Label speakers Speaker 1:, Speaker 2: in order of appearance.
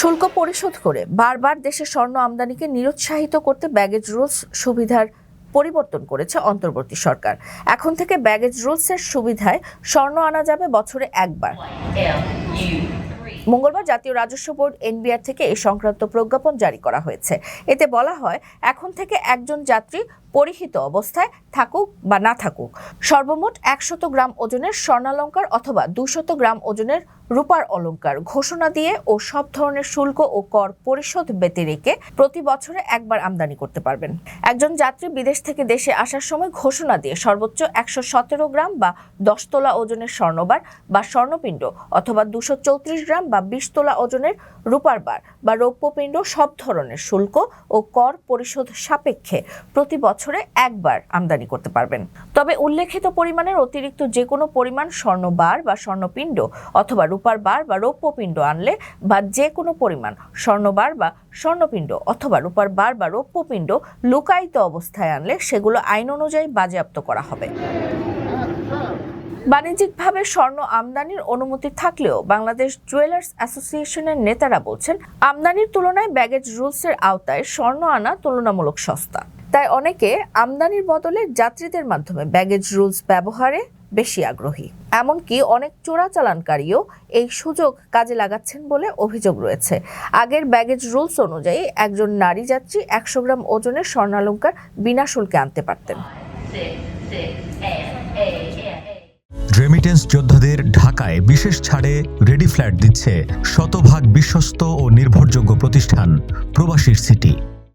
Speaker 1: শুল্ক পরিশোধ করে বারবার দেশে স্বর্ণ আমদানিকে নিরুৎসাহিত করতে ব্যাগেজ রুলস সুবিধার পরিবর্তন করেছে অন্তর্বর্তী সরকার। এখন থেকে ব্যাগেজ রুলসের সুবিধায় স্বর্ণ আনা যাবে বছরে একবার। মঙ্গলবার জাতীয় রাজস্ব বোর্ড এনবিআর থেকে এই সংক্রান্ত প্রজ্ঞাপন জারি করা হয়েছে। এতে বলা হয়, এখন থেকে একজন যাত্রী পরিহিত অবস্থায় থাকুক বা না থাকুক। সর্বমোট একশত গ্রাম ওজনের স্বর্ণালঙ্কার অথবা দুশত গ্রাম ওজনের রূপার অলঙ্কার ঘোষণা দিয়ে ও সব ধরনের শুল্ক ও কর পরিশোধ ব্যতি রেখে প্রতি বছরে একবার আমদানি করতে পারবেন। একজন যাত্রী বিদেশ থেকে দেশে আসার সময় ঘোষণা দিয়ে সর্বোচ্চ একশো সতেরো গ্রাম বা দশ তোলা ওজনের স্বর্ণবার বা স্বর্ণপিণ্ড অথবা দুশো চৌত্রিশ গ্রাম বা বিশ তোলা ওজনের রূপার বার বা রৌপ্যপিণ্ড সব ধরনের শুল্ক ও কর পরিশোধ সাপেক্ষে প্রতি বছরে একবার আমদানি করতে পারবেন। তবে উল্লেখিত পরিমাণের অতিরিক্ত যে কোনো পরিমাণ স্বর্ণবার বা স্বর্ণপিণ্ড অথবা রূপার বার বা রৌপ্যপিণ্ড আনলে বা যে কোনো পরিমাণ, স্বর্ণবার বা স্বর্ণপিণ্ড অথবা রূপার বার বা রৌপ্যপিণ্ড লুকায়িত অবস্থায় আনলে সেগুলো আইন অনুযায়ী বাজেয়াপ্ত করা হবে। বাণিজ্যিকভাবে স্বর্ণ আমদানির অনুমতি থাকলেও বাংলাদেশ জুয়েলার্স অ্যাসোসিয়েশনের নেতারা বলছেন, আমদানির তুলনায় ব্যাগেজ রুলসের আওতায় স্বর্ণ আনা তুলনামূলক সস্তা। তাই অনেকে আমদানির বদলে যাত্রীদের মাধ্যমে ব্যাগেজ রুলস ব্যবহারে বেশি আগ্রহী। এমনকি অনেক চোরাচালানকারীও এই সুযোগ কাজে লাগাচ্ছেন বলে অভিযোগ রয়েছে। আগের ব্যাগেজ রুলস অনুযায়ী একজন নারী যাত্রী একশো গ্রাম ওজনের স্বর্ণালঙ্কার বিনা শুল্কে আনতে পারতেন।
Speaker 2: রেমিটেন্স যোদ্ধাদের ঢাকায় বিশেষ ছাড়ে রেডি ফ্ল্যাট দিচ্ছে শতভাগ বিশ্বস্ত ও নির্ভরযোগ্য প্রতিষ্ঠান প্রবাসীর সিটি।